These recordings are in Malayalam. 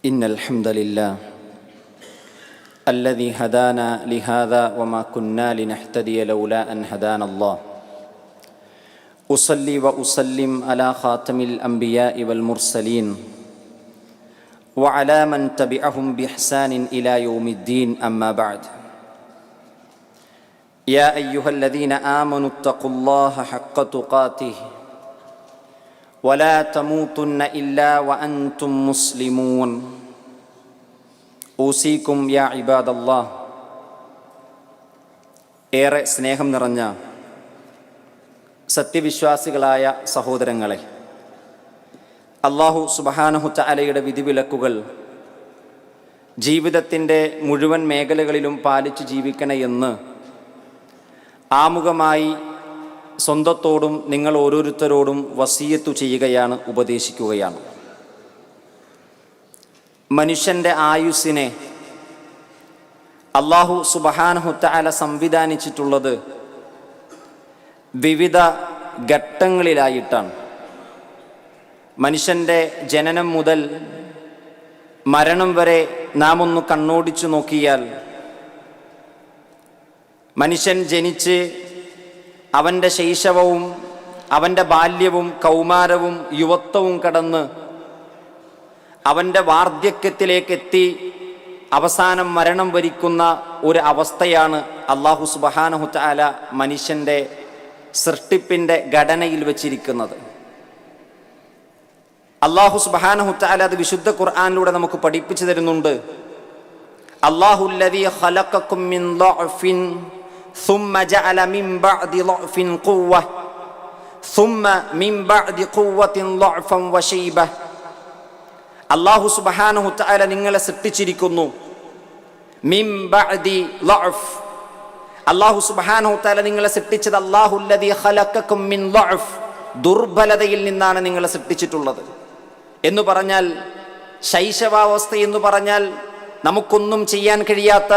إن الحمد لله الذي هدانا لهذا وما كنا لنهتدي لولا أن هدانا الله. أصلي وأسلم على خاتم الأنبياء والمرسلين وعلى من تبعهم بإحسان إلى يوم الدين أما بعد. يا أيها الذين آمنوا اتقوا الله حق تقاته ولا تموتن إلا وأنتم مسلمون ഊസിക്കും യാ ഇബാദല്ലാ ഏറെ സ്നേഹം നിറഞ്ഞ സത്യവിശ്വാസികളായ സഹോദരങ്ങളെ അള്ളാഹു സുബഹാനഹു ചാലയുടെ വിധിവിലക്കുകൾ ജീവിതത്തിൻ്റെ മുഴുവൻ മേഖലകളിലും പാലിച്ചു ജീവിക്കണേ എന്ന് ആമുഖമായി സ്വന്തത്തോടും നിങ്ങൾ ഓരോരുത്തരോടും വസീയത്തു ചെയ്യുകയാണ് ഉപദേശിക്കുകയാണ്. മനുഷ്യന്റെ ആയുസ്സിനെ അള്ളാഹു സുബഹാനഹുത്താല സംവിധാനിച്ചിട്ടുള്ളത് വിവിധ ഘട്ടങ്ങളിലായിട്ടാണ്. മനുഷ്യന്റെ ജനനം മുതൽ മരണം വരെ നാം ഒന്ന് കണ്ണോടിച്ചു നോക്കിയാൽ മനുഷ്യൻ ജനിച്ച് അവന്റെ ശൈശവവും അവന്റെ ബാല്യവും കൗമാരവും യുവത്വവും കടന്ന് അവന്റെ വാർദ്ധക്യത്തിലേക്കെത്തി അവസാനം മരണം വരിക്കുന്ന ഒരു അവസ്ഥയാണ് അള്ളാഹു സുബഹാനഹുത്താല മനുഷ്യന്റെ സൃഷ്ടിപ്പിന്റെ ഘടനയിൽ വച്ചിരിക്കുന്നത്. അള്ളാഹു സുബഹാനഹുത്താല അത് വിശുദ്ധ ഖുർആാനിലൂടെ നമുക്ക് പഠിപ്പിച്ചു തരുന്നുണ്ട്. അള്ളാഹുല്ലതി ثم جعل من بعد ضعف قوة ثم من بعد قوة ضعفا وشيبة അള്ളാഹു സുബഹാനഹു തആല നിങ്ങളെ സൃഷ്ടിച്ചിരിക്കുന്നു മിൻ ബഅദി ളഅഫ് അള്ളാഹു സുബഹാനഹു തആല നിങ്ങളെ സൃഷ്ടിച്ചത് അല്ലാഹുല്ലദീ ഖലഖക്കും മിൻ ളഅഫ് ദുർബലതയിൽ നിന്നാണ് നിങ്ങളെ സൃഷ്ടിച്ചിട്ടുള്ളത് എന്ന് പറഞ്ഞാൽ ശൈശവാവസ്ഥ എന്ന് പറഞ്ഞാൽ നമുക്കൊന്നും ചെയ്യാൻ കഴിയാത്ത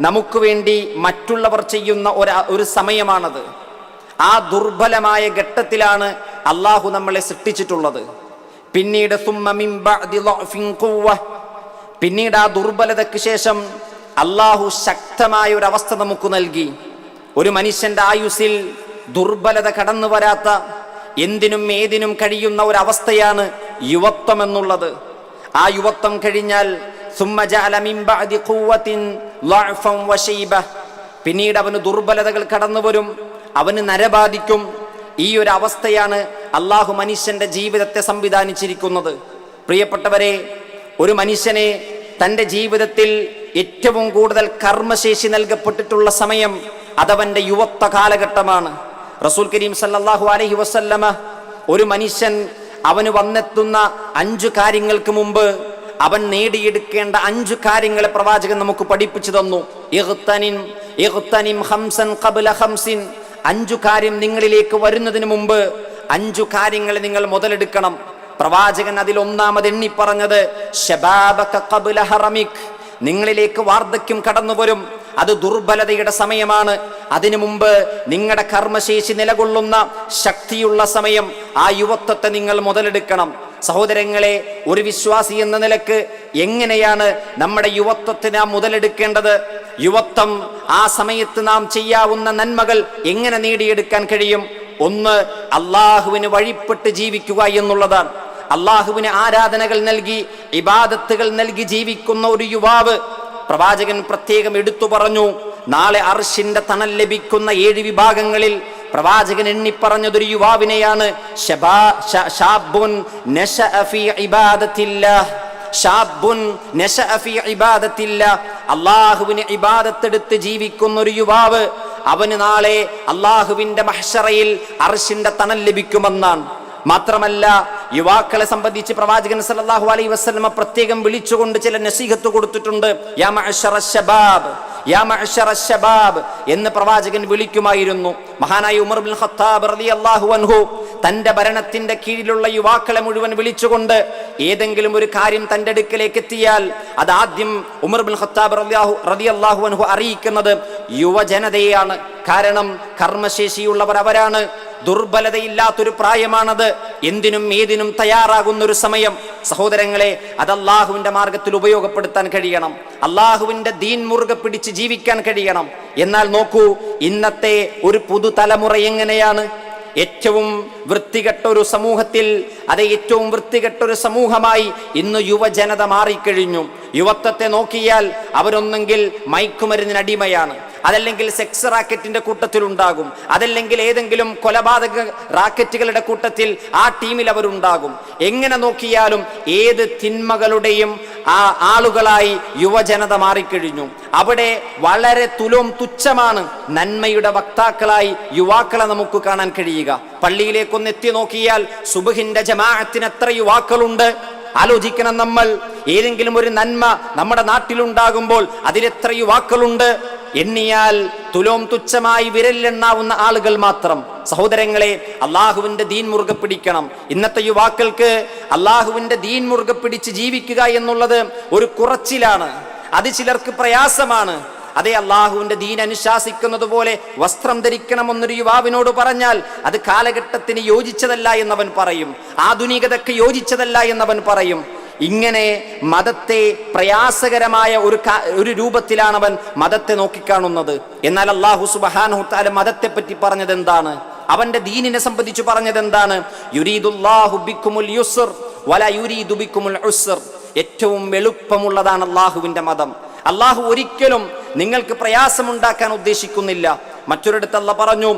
നമുക്ക് വേണ്ടി മറ്റുള്ളവർ ചെയ്യുന്ന ഒരു ഒരു സമയമാണത്. ആ ദുർബലമായ ഘട്ടത്തിലാണ് അള്ളാഹു നമ്മളെ സൃഷ്ടിച്ചിട്ടുള്ളത്. പിന്നീട് പിന്നീട് ആ ദുർബലതയ്ക്ക് ശേഷം അള്ളാഹു ശക്തമായ ഒരു അവസ്ഥ നമുക്ക് നൽകി. ഒരു മനുഷ്യന്റെ ആയുസ്സിൽ ദുർബലത കടന്നു വരാത്ത എന്തിനും ഏതിനും കഴിയുന്ന ഒരവസ്ഥയാണ് യുവത്വം എന്നുള്ളത്. ആ യുവത്വം കഴിഞ്ഞാൽ പിന്നീട് അവന് ദുർബലതകൾ കടന്നു വരും. അവന് നരബാധിക്കും ഈ ഒരു അവസ്ഥയാണ് അള്ളാഹു മനുഷ്യന്റെ ജീവിതത്തെ സംവിധാനിച്ചിരിക്കുന്നത്. പ്രിയപ്പെട്ടവരെ ഒരു മനുഷ്യനെ തന്റെ ജീവിതത്തിൽ ഏറ്റവും കൂടുതൽ കർമ്മശേഷി നൽകപ്പെട്ടിട്ടുള്ള സമയം അതവന്റെ യുവത്വ കാലഘട്ടമാണ്. റസൂൽ കരീം സല്ലല്ലാഹു അലൈഹി വസല്ലമ ഒരു മനുഷ്യൻ അവന് വന്നെത്തുന്ന അഞ്ചു കാര്യങ്ങൾക്ക് മുമ്പ് അവൻ നേടിയെടുക്കേണ്ട അഞ്ചു കാര്യങ്ങളെ പ്രവാചകൻ നമുക്ക് പഠിപ്പിച്ചു തന്നു. ഹംസൻ ഹംസിൻ. അഞ്ചു കാര്യം നിങ്ങളിലേക്ക് വരുന്നതിന് മുമ്പ് അഞ്ചു കാര്യങ്ങൾ നിങ്ങൾ മുതലെടുക്കണം. പ്രവാചകൻ അതിൽ ഒന്നാമത് എണ്ണി പറഞ്ഞത് നിങ്ങളിലേക്ക് വാർദ്ധക്യം കടന്നു വരും അത് ദുർബലതയുടെ സമയമാണ്. അതിനു മുമ്പ് നിങ്ങളുടെ കർമ്മശേഷി നിലകൊള്ളുന്ന ശക്തിയുള്ള സമയം. ആ യുവത്വത്തെ നിങ്ങൾ മുതലെടുക്കണം. സഹോദരങ്ങളെ ഒരു വിശ്വാസി എന്ന നിലയ്ക്ക് എങ്ങനെയാണ് നമ്മുടെ യുവത്വത്തെ നാം മുതലെടുക്കേണ്ടത്? യുവത്വം ആ സമയത്ത് നാം ചെയ്യാവുന്ന നന്മകൾ എങ്ങനെ നേടിയെടുക്കാൻ കഴിയും? ഒന്ന് അള്ളാഹുവിന് വഴിപ്പെട്ട് ജീവിക്കുക എന്നുള്ളതാണ്. അള്ളാഹുവിന് ആരാധനകൾ നൽകി ഇബാദത്തുകൾ നൽകി ജീവിക്കുന്ന ഒരു യുവാവ് പ്രവാചകൻ പ്രത്യേകം എടുത്തു പറഞ്ഞു നാളെ അർഷിന്റെ തണൽ ലഭിക്കുന്ന ഏഴ് വിഭാഗങ്ങളിൽ പ്രവാചകൻ എണ്ണിപ്പറഞ്ഞതൊരു യുവാവിനെയാണ് അള്ളാഹുവിന് ഇബാദത്തെടുത്ത് ജീവിക്കുന്ന ഒരു യുവാവ് അവന് നാളെ അള്ളാഹുവിന്റെ മഹ്ഷറയിൽ അർഷിന്റെ തണൽ ലഭിക്കുമെന്നാണ്. മാത്രമല്ല യുവാക്കളെ സംബന്ധിച്ച് പ്രവാചകൻ സല്ലല്ലാഹു അലൈഹി വസല്ലമ പ്രത്യേകം വിളിച്ചുകൊണ്ട് ചില നസീഹത്ത് കൊടുത്തിട്ടുണ്ട്. യാ മഅശറ ശബാബ് യാ മഅശറ ശബാബ് എന്ന് പ്രവാചകൻ വിളിക്കുമായിരുന്നു. മഹാനായ ഉമർ ബിൻ ഖത്താബ് റളിയല്ലാഹു അൻഹു തന്റെ ഭരണത്തിന്റെ കീഴിലുള്ള യുവാക്കളെ മുഴുവൻ വിളിച്ചുകൊണ്ട് ഏതെങ്കിലും ഒരു കാര്യം തന്റെ അടുക്കലേക്ക് എത്തിയാൽ അത് ആദ്യം ഉമർ ബിൻ ഖത്താബ് റളിയാഹു റളിയല്ലാഹു അൻഹു അറിയിക്കുന്നത് യുവജനതയാണ് കാരണം കർമ്മശേഷിയുള്ളവർ അവരാണ്. ദുർബലതയില്ലാത്തൊരു പ്രായമാണത്. എന്തിനും ഏതിനും തയ്യാറാകുന്ന ഒരു സമയം. സഹോദരങ്ങളെ അത് അള്ളാഹുവിന്റെ മാർഗത്തിൽ ഉപയോഗപ്പെടുത്താൻ കഴിയണം. അള്ളാഹുവിന്റെ ദീൻ മുറുകെ പിടിച്ച് ജീവിക്കാൻ കഴിയണം. എന്നാൽ നോക്കൂ ഇന്നത്തെ ഒരു പുതുതലമുറ എങ്ങനെയാണ്? ഏറ്റവും വൃത്തികെട്ട ഒരു സമൂഹത്തിൽ അത് ഏറ്റവും വൃത്തികെട്ട ഒരു സമൂഹമായി ഇന്ന് യുവജനത മാറിക്കഴിഞ്ഞു. യുവത്വത്തെ നോക്കിയാൽ അവരൊന്നെങ്കിൽ മയക്കുമരുന്നിന് അടിമയാണ്. അതല്ലെങ്കിൽ സെക്സ് റാക്കറ്റിന്റെ കൂട്ടത്തിൽ ഉണ്ടാകും അതല്ലെങ്കിൽ ഏതെങ്കിലും കൊലപാതക റാക്കറ്റുകളുടെ കൂട്ടത്തിൽ ആ ടീമിൽ അവരുണ്ടാകും. എങ്ങനെ നോക്കിയാലും ഏത് തിന്മകളുടെയും ആ ആളുകളായി യുവജനത മാറിക്കഴിഞ്ഞു. അവിടെ വളരെ തുലോം തുച്ഛമാണ് നന്മയുടെ വക്താക്കളായി യുവാക്കളെ നമുക്ക് കാണാൻ കഴിയുക. പള്ളിയിലേക്കൊന്ന് എത്തി നോക്കിയാൽ സുബഹിന്റെ ജമാഅത്തിന് എത്ര യുവാക്കളുണ്ട്? ആലോചിക്കണം നമ്മൾ. ഏതെങ്കിലും ഒരു നന്മ നമ്മുടെ നാട്ടിലുണ്ടാകുമ്പോൾ അതിലെത്ര യുവാക്കളുണ്ട്? എണ്ണിയാൽ തുലോം തുച്ഛമായി വിരലിലെണ്ണാവുന്ന ആളുകൾ മാത്രം. സഹോദരങ്ങളെ അള്ളാഹുവിന്റെ ദീൻ മുറുകെ പിടിക്കണം. ഇന്നത്തെ യുവാക്കൾക്ക് അള്ളാഹുവിന്റെ ദീൻ മുറുകെ പിടിച്ച് ജീവിക്കുക എന്നുള്ളത് ഒരു കുറച്ചിലാണ്. അത് ചിലർക്ക് പ്രയാസമാണ്. അതേ അള്ളാഹുവിന്റെ ദീൻ അനുശാസിക്കുന്നത് പോലെ വസ്ത്രം ധരിക്കണമെന്നൊരു യുവാവിനോട് പറഞ്ഞാൽ അത് കാലഘട്ടത്തിന് യോജിച്ചതല്ല എന്നവൻ പറയും. ആധുനികതയ്ക്ക് യോജിച്ചതല്ല എന്നവൻ പറയും. ഇങ്ങനെ മതത്തെ പ്രയാസകരമായ ഒരു ഒരു രൂപത്തിലാണ് അവൻ മതത്തെ നോക്കിക്കാണുന്നത്. എന്നാൽ അള്ളാഹു സുബാനുത്താല മതത്തെ പറ്റി പറഞ്ഞത് എന്താണ് അവന്റെ ദീനിനെ സംബന്ധിച്ച് പറഞ്ഞത് എന്താണ്? ഏറ്റവും എളുപ്പമുള്ളതാണ് അള്ളാഹുവിന്റെ മതം. അള്ളാഹു ഒരിക്കലും നിങ്ങൾക്ക് പ്രയാസമുണ്ടാക്കാൻ ഉദ്ദേശിക്കുന്നില്ല. മറ്റൊരിടത്ത് പറഞ്ഞു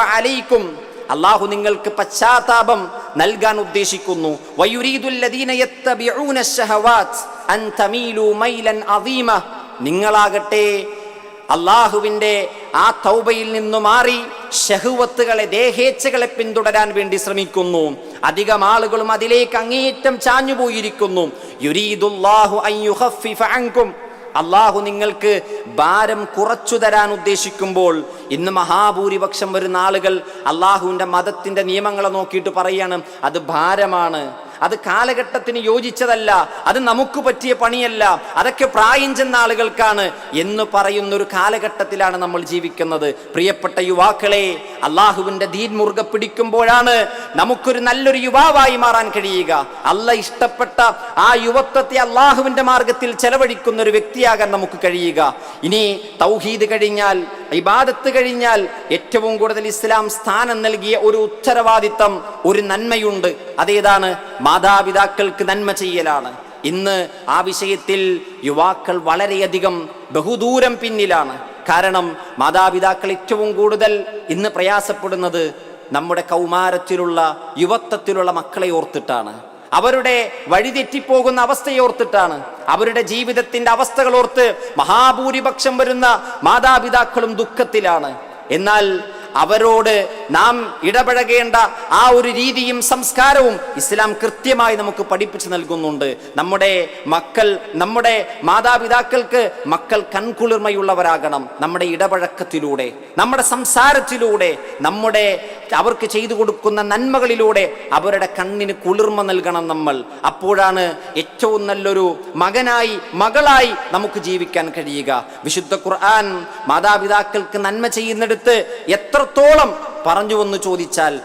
അലൈക്കും. അള്ളാഹു നിങ്ങൾക്ക് പശ്ചാത്താപം നൽകാൻ ഉദ്ദേശിക്കുന്നു. നിങ്ങളാകട്ടെ അള്ളാഹുവിന്റെ ആ തൗബയിൽ നിന്നു മാറി ഷഹുവത്തുകളെ ദേഹേച്ഛകളെ പിന്തുടരാൻ വേണ്ടി ശ്രമിക്കുന്നു. അധികം ആളുകളും അതിലേക്ക് അങ്ങേയറ്റം ചാഞ്ഞുപോയിരിക്കുന്നു. അള്ളാഹു നിങ്ങൾക്ക് ഭാരം കുറച്ചു തരാൻ ഉദ്ദേശിക്കുമ്പോൾ ഇന്ന് മഹാഭൂരിപക്ഷം വരുന്ന ആളുകൾ അള്ളാഹുവിന്റെ മതത്തിന്റെ നിയമങ്ങളെ നോക്കിയിട്ട് പറയാണ് അത് ഭാരമാണ്. അത് കാലഘട്ടത്തിന് യോജിച്ചതല്ല അത് നമുക്ക് പറ്റിയ പണിയല്ല അതൊക്കെ പ്രായം ചെന്ന ആളുകൾക്കാണ് എന്ന് പറയുന്ന ഒരു കാലഘട്ടത്തിലാണ് നമ്മൾ ജീവിക്കുന്നത്. പ്രിയപ്പെട്ട യുവാക്കളെ അള്ളാഹുവിന്റെ ദീൻ മുറുകെ പിടിക്കുമ്പോഴാണ് നമുക്കൊരു നല്ലൊരു യുവാവായി മാറാൻ കഴിയുക. അല്ല ഇഷ്ടപ്പെട്ട ആ യുവത്വത്തെ അള്ളാഹുവിന്റെ മാർഗത്തിൽ ചെലവഴിക്കുന്ന ഒരു വ്യക്തിയാകാൻ നമുക്ക് കഴിയുക. ഇനി തൗഹീദ് കഴിഞ്ഞാൽ ഇബാദത്ത് കഴിഞ്ഞാൽ ഏറ്റവും കൂടുതൽ ഇസ്ലാം സ്ഥാനം നൽകിയ ഒരു ഉത്തരവാദിത്തം ഒരു നന്മയുണ്ട്. അതേതാണ്? മാതാപിതാക്കൾക്ക് നന്മ ചെയ്യലാണ്. ഇന്ന് ആ വിഷയത്തിൽ യുവാക്കൾ വളരെയധികം ബഹുദൂരം പിന്നിലാണ്. കാരണം മാതാപിതാക്കൾ ഏറ്റവും കൂടുതൽ ഇന്ന് പ്രയാസപ്പെടുന്നത് നമ്മുടെ കൗമാരത്തിലുള്ള യുവത്വത്തിലുള്ള മക്കളെ ഓർത്തിട്ടാണ്. അവരുടെ വഴിതെറ്റിപ്പോകുന്ന അവസ്ഥയെ ഓർത്തിട്ടാണ്. അവരുടെ ജീവിതത്തിന്റെ അവസ്ഥകൾ ഓർത്ത് മഹാഭൂരിപക്ഷം വരുന്ന മാതാപിതാക്കളും ദുഃഖത്തിലാണ്. എന്നാൽ അവരോട് നാം ഇടപഴകേണ്ട ആ ഒരു രീതിയും സംസ്കാരവും ഇസ്ലാം കൃത്യമായി നമുക്ക് പഠിപ്പിച്ചു നൽകുന്നുണ്ട്. നമ്മുടെ മക്കൾ നമ്മുടെ മാതാപിതാക്കൾക്ക് മക്കൾ കൺകുളിർമയുള്ളവരാകണം നമ്മുടെ ഇടപഴക്കത്തിലൂടെ നമ്മുടെ സംസാരത്തിലൂടെ നമ്മുടെ അവർക്ക് ചെയ്തു കൊടുക്കുന്ന നന്മകളിലൂടെ അവരുടെ കണ്ണിന് കുളിർമ നൽകണം നമ്മൾ. അപ്പോഴാണ് ഏറ്റവും നല്ലൊരു മകനായി മകളായി നമുക്ക് ജീവിക്കാൻ കഴിയുക. വിശുദ്ധ ഖുർആൻ മാതാപിതാക്കൾക്ക് നന്മ ചെയ്യുന്നിടത്ത് എത്രത്തോളം പറഞ്ഞു എന്ന് ചോദിച്ചാൽ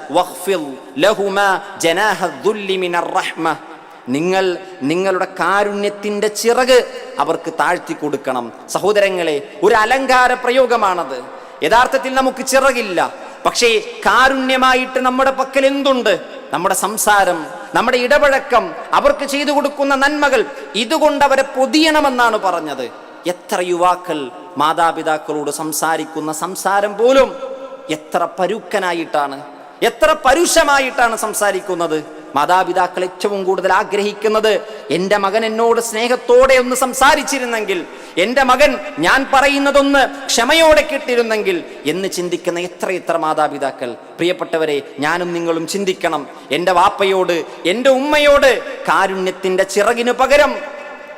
നിങ്ങൾ നിങ്ങളുടെ കാരുണ്യത്തിന്റെ ചിറക് അവർക്ക് താഴ്ത്തി കൊടുക്കണം. സഹോദരങ്ങളെ ഒരു അലങ്കാര പ്രയോഗമാണത്. യഥാർത്ഥത്തിൽ നമുക്ക് ചിറകില്ല. പക്ഷേ കാരുണ്യമായിട്ട് നമ്മുടെ പക്കൽ എന്തുണ്ട്? നമ്മുടെ സംസാരം നമ്മുടെ ഇടപഴക്കം അവർക്ക് ചെയ്തു കൊടുക്കുന്ന നന്മകൾ ഇതുകൊണ്ട് അവരെ പൊതിയണമെന്നാണ് പറഞ്ഞത്. എത്ര യുവാക്കൾ മാതാപിതാക്കളോട് സംസാരിക്കുന്ന സംസാരം പോലും എത്ര പരുക്കനായിട്ടാണ് എത്ര പരുഷമായിട്ടാണ് സംസാരിക്കുന്നത്? മാതാപിതാക്കൾ ഏറ്റവും കൂടുതൽ ആഗ്രഹിക്കുന്നത് എന്റെ മകൻ എന്നോട് സ്നേഹത്തോടെ ഒന്ന് സംസാരിച്ചിരുന്നെങ്കിൽ എന്റെ മകൻ ഞാൻ പറയുന്നതൊന്ന് ക്ഷമയോടെ കിട്ടിയിരുന്നെങ്കിൽ എന്ന് ചിന്തിക്കുന്ന എത്ര എത്ര മാതാപിതാക്കൾ പ്രിയപ്പെട്ടവരെ ഞാനും നിങ്ങളും ചിന്തിക്കണം. എന്റെ വാപ്പയോട് എന്റെ ഉമ്മയോട് കാരുണ്യത്തിന്റെ ചിറകിന് പകരം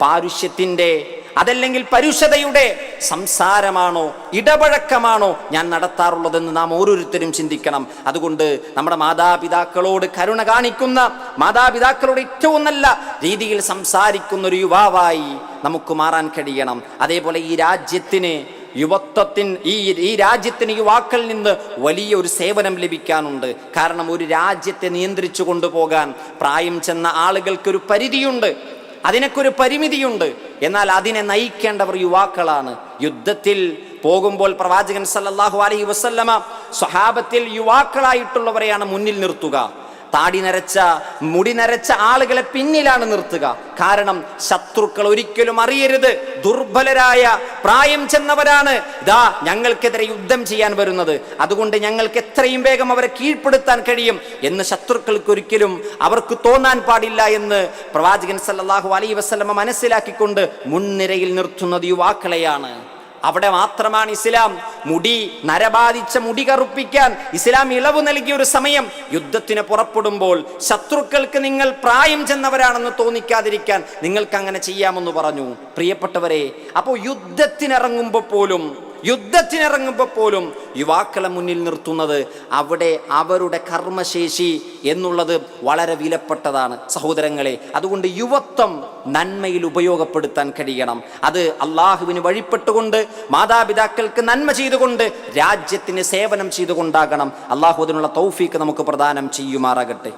പാരുഷ്യത്തിന്റെ അതല്ലെങ്കിൽ പരുഷതയുടെ സംസാരമാണോ ഇടപഴക്കമാണോ ഞാൻ നടത്താറുള്ളതെന്ന് നാം ഓരോരുത്തരും ചിന്തിക്കണം. അതുകൊണ്ട് നമ്മുടെ മാതാപിതാക്കളോട് കരുണ കാണിക്കുന്ന മാതാപിതാക്കളോട് ഏറ്റവും നല്ല രീതിയിൽ സംസാരിക്കുന്ന ഒരു യുവാവായി നമുക്ക് മാറാൻ കഴിയണം. അതേപോലെ ഈ രാജ്യത്തിന് യുവത്വത്തിൻ ഈ ഈ രാജ്യത്തിന് യുവാക്കളിൽ നിന്ന് വലിയ ഒരു സേവനം ലഭിക്കാനുണ്ട്. കാരണം ഒരു രാജ്യത്തെ നിയന്ത്രിച്ചു കൊണ്ടുപോകാൻ പ്രായം ചെന്ന ആളുകൾക്കൊരു പരിധിയുണ്ട്. അതിനൊക്കെ ഒരു പരിമിതിയുണ്ട്. എന്നാൽ അതിനെ നയിക്കേണ്ടവർ യുവാക്കളാണ്. യുദ്ധത്തിൽ പോകുമ്പോൾ പ്രവാചകൻ സല്ലാഹു അലൈഹി വസല്ലമ സ്വഹാബത്തിൽ യുവാക്കളായിട്ടുള്ളവരെയാണ് മുന്നിൽ നിർത്തുക. താടി നരച്ച മുടി നരച്ച ആളുകളെ പിന്നിലാണ് നിർത്തുക. കാരണം ശത്രുക്കൾ ഒരിക്കലും അറിയരുത്. ദുർബലരായ പ്രായം ചെന്നവരാണ്. ഇതാ ഞങ്ങൾക്കെതിരെ യുദ്ധം ചെയ്യാൻ വരുന്നത്. അതുകൊണ്ട് ഞങ്ങൾക്ക് എത്രയും വേഗം അവരെ കീഴ്പ്പെടുത്താൻ കഴിയും എന്ന് ശത്രുക്കൾക്ക് ഒരിക്കലും അവർക്ക് തോന്നാൻ പാടില്ല എന്ന് പ്രവാചകൻ സല്ലാഹു അലൈ വസ്ലമ മനസ്സിലാക്കിക്കൊണ്ട് മുൻനിരയിൽ നിർത്തുന്നത് യുവാക്കളെയാണ്. അവിടെ മാത്രമാണ് ഇസ്ലാം. മുടി നരബാധിച്ച മുടി കറുപ്പിക്കാൻ ഇസ്ലാം ഇളവ് നൽകിയ ഒരു സമയം യുദ്ധത്തിന് പുറപ്പെടുമ്പോൾ ശത്രുക്കൾക്ക് നിങ്ങൾ പ്രായം ചെന്നവരാണെന്ന് തോന്നിക്കാതിരിക്കാൻ നിങ്ങൾക്ക് അങ്ങനെ ചെയ്യാമെന്ന് പറഞ്ഞു. പ്രിയപ്പെട്ടവരെ അപ്പോൾ യുദ്ധത്തിനിറങ്ങുമ്പോൾ പോലും യുദ്ധത്തിനിറങ്ങുമ്പോൾ പോലും യുവാക്കളെ മുന്നിൽ നിർത്തുന്നത് അവിടെ അവരുടെ കർമ്മശേഷി എന്നുള്ളത് വളരെ വിലപ്പെട്ടതാണ് സഹോദരങ്ങളെ. അതുകൊണ്ട് യുവത്വം നന്മയിൽ ഉപയോഗപ്പെടുത്താൻ കഴിയണം. അത് അള്ളാഹുവിന് വഴിപ്പെട്ടുകൊണ്ട് മാതാപിതാക്കൾക്ക് നന്മ ചെയ്തുകൊണ്ട് രാജ്യത്തിന് സേവനം ചെയ്തുകൊണ്ടാകണം. അള്ളാഹു അതിനുള്ള തൗഫീക്ക് നമുക്ക് പ്രദാനം ചെയ്യുമാറാകട്ടെ.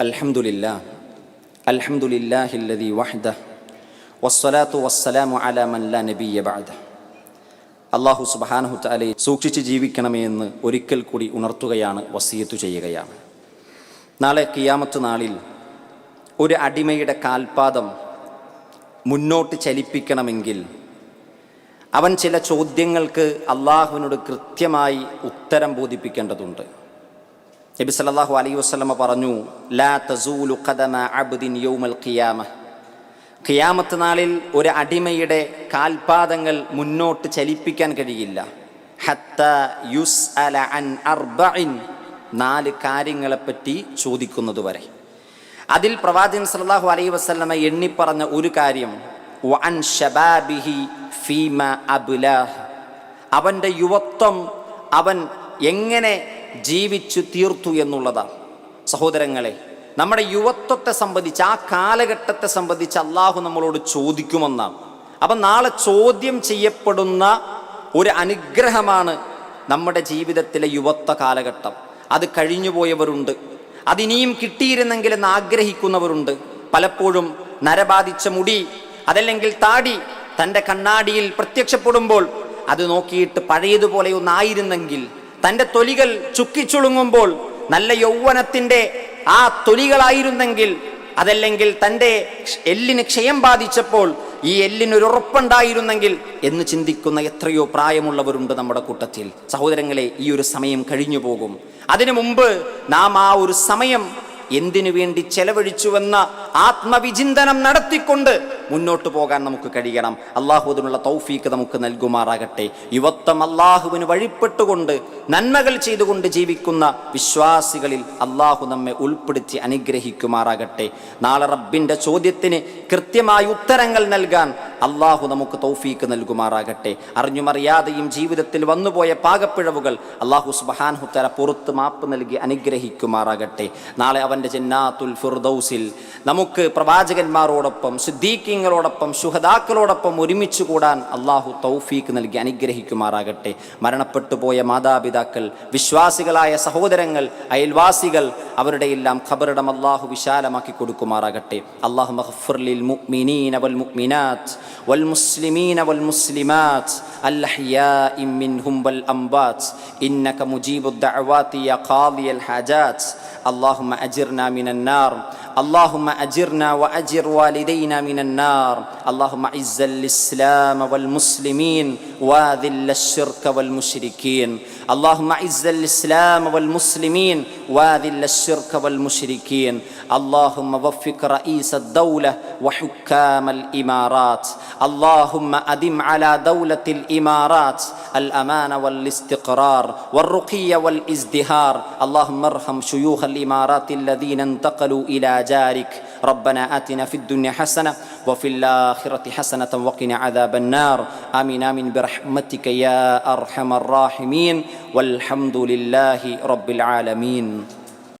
അൽഹംദുലില്ലാ. അൽഹംദുലില്ലാഹില്ലദി വഹ്ദ വസ്സലാത്തു വസ്സലാമു അലാ മൻ ലാ നബിയ്യ ബഅദ അള്ളാഹു സുബാനഹു താലയെ സൂക്ഷിച്ച് ജീവിക്കണമേ എന്ന് ഒരിക്കൽ കൂടി ഉണർത്തുകയാണ് വസീയത്തു ചെയ്യുകയാണ്. നാളെ കിയാമത്ത് നാളിൽ ഒരു അടിമയുടെ കാൽപാദം മുന്നോട്ട് ചലിപ്പിക്കണമെങ്കിൽ അവൻ ചില ചോദ്യങ്ങൾക്ക് അള്ളാഹുവിനോട് കൃത്യമായി ഉത്തരം ബോധിപ്പിക്കേണ്ടതുണ്ട്. നബി സല്ലല്ലാഹു അലൈഹി വസ്ലമ പറഞ്ഞു ലാ തസൂലു ഖദമ അബ്ദിൻ യൗമൽ ഖിയാമ. ഖിയാമത്ത് നാളിൽ ഒരു അടിമയുടെ കാൽപാദങ്ങൾ മുന്നോട്ട് ചലിപ്പിക്കാൻ കഴിയില്ല. ഹത്ത യുസ് അല അൻ അർബിൻ നാല് കാര്യങ്ങളെപ്പറ്റി ചോദിക്കുന്നത് വരെ. അതിൽ പ്രവാചകൻ സല്ലാഹു അലൈ വസല്ലമ എണ്ണിപ്പറഞ്ഞ ഒരു കാര്യം ഷബാബിഹി ഫീമ അബുലാഹ്. അവന്റെ യുവത്വം അവൻ എങ്ങനെ ജീവിച്ചു തീർത്തു എന്നുള്ളതാണ്. സഹോദരങ്ങളെ നമ്മുടെ യുവത്വത്തെ സംബന്ധിച്ച് ആ കാലഘട്ടത്തെ സംബന്ധിച്ച് അള്ളാഹു നമ്മളോട് ചോദിക്കുമെന്നാണ്. അപ്പം നാളെ ചോദ്യം ചെയ്യപ്പെടുന്ന ഒരു അനുഗ്രഹമാണ് നമ്മുടെ ജീവിതത്തിലെ യുവത്വ കാലഘട്ടം. അത് കഴിഞ്ഞുപോയവരുണ്ട് അതിനിയും കിട്ടിയിരുന്നെങ്കിൽ എന്ന് ആഗ്രഹിക്കുന്നവരുണ്ട്. പലപ്പോഴും നരബാധിച്ച മുടി അതല്ലെങ്കിൽ താടി തന്റെ കണ്ണാടിയിൽ പ്രത്യക്ഷപ്പെടുമ്പോൾ അത് നോക്കിയിട്ട് പഴയതുപോലെ ഒന്നായിരുന്നെങ്കിൽ തന്റെ തൊലികൾ ചുക്കിച്ചുളുങ്ങുമ്പോൾ നല്ല യൗവനത്തിന്റെ ആ തൊലികളായിരുന്നെങ്കിൽ അതല്ലെങ്കിൽ തന്റെ എല്ലിന് ക്ഷയം ബാധിച്ചപ്പോൾ ഈ എല്ലിനൊരു ഉറപ്പുണ്ടായിരുന്നെങ്കിൽ എന്ന് ചിന്തിക്കുന്ന എത്രയോ പ്രായമുള്ളവരുണ്ട് നമ്മുടെ കൂട്ടത്തിൽ. സഹോദരങ്ങളെ ഈ ഒരു സമയം കഴിഞ്ഞു പോകും. അതിനു മുമ്പ് നാം ആ ഒരു സമയം എന്തിനു വേണ്ടി ചെലവഴിച്ചുവെന്ന ആത്മവിചിന്തനം നടത്തിക്കൊണ്ട് മുന്നോട്ട് പോകാൻ നമുക്ക് കഴിയണം. അള്ളാഹു അതിനുള്ള തൗഫീക്ക് നമുക്ക് നൽകുമാറാകട്ടെ. യുവത്വം അള്ളാഹുവിന് വഴിപ്പെട്ടുകൊണ്ട് നന്മകൾ ചെയ്തുകൊണ്ട് ജീവിക്കുന്ന വിശ്വാസികളിൽ അള്ളാഹു നമ്മെ ഉൾപ്പെടുത്തി അനുഗ്രഹിക്കുമാറാകട്ടെ. നാളെ റബ്ബിന്റെ ചോദ്യത്തിന് കൃത്യമായി ഉത്തരങ്ങൾ നൽകാൻ അള്ളാഹു നമുക്ക് തൗഫീക്ക് നൽകുമാറാകട്ടെ. അറിഞ്ഞുമറിയാതെയും ജീവിതത്തിൽ വന്നുപോയ പാകപ്പിഴവുകൾ അള്ളാഹു സുബഹാൻഹുത്തര പുറത്ത് മാപ്പ് നൽകി അനുഗ്രഹിക്കുമാറാകട്ടെ. നാളെ അവന്റെ ജന്നാത്തുൽ ഫിർദൌസിൽ നമുക്ക് പ്രവാചകന്മാരോടൊപ്പം സിദ്ദീഖ്യങ്ങളോടൊപ്പം ശുഹദാക്കളോടൊപ്പം ഒരുമിച്ച് കൂടാൻ അള്ളാഹു തൗഫീക്ക് നൽകി അനുഗ്രഹിക്കുമാറാകട്ടെ മരണപ്പെട്ടു പോയ മാതാപിതാക്കൾ വിശ്വാസികളായ സഹോദരങ്ങൾ അയൽവാസികൾ അവരുടെ എല്ലാം ഖബറിടം അള്ളാഹു വിശാലമാക്കി കൊടുക്കുമാറാകട്ടെ അള്ളാഹു മഹ്ഫുർലിൽ മുഅ്മിനീന വൽ മുഅ്മിനാത്ത് വൽ മുസ്ലിമീന വൽ മുസ്ലിമാത്ത് الأحياء منهم والأموات إنك مجيب الدعوات يا قاضي الحاجات اللهم أجرنا من النار اللهم أجرنا وأجر والدينا من النار. اللهم أعز الإسلام والمسلمين واذل الشرك والمشركين. اللهم أعز الإسلام والمسلمين واذل الشرك والمشركين اللهم وفق رئيس الدولة وحكام الإمارات اللهم أدم على دولة الإمارات الأمان والاستقرار والرقي والازدهار اللهم ارحم شيوخ الإمارات الذين انتقلوا إلى جارك ربنا آتنا في الدنيا حسنة وفي الآخرة حسنة وقنا عذاب النار. آمين آمين. برحمتك يا أرحم الراحمين. والحمد لله رب العالمين.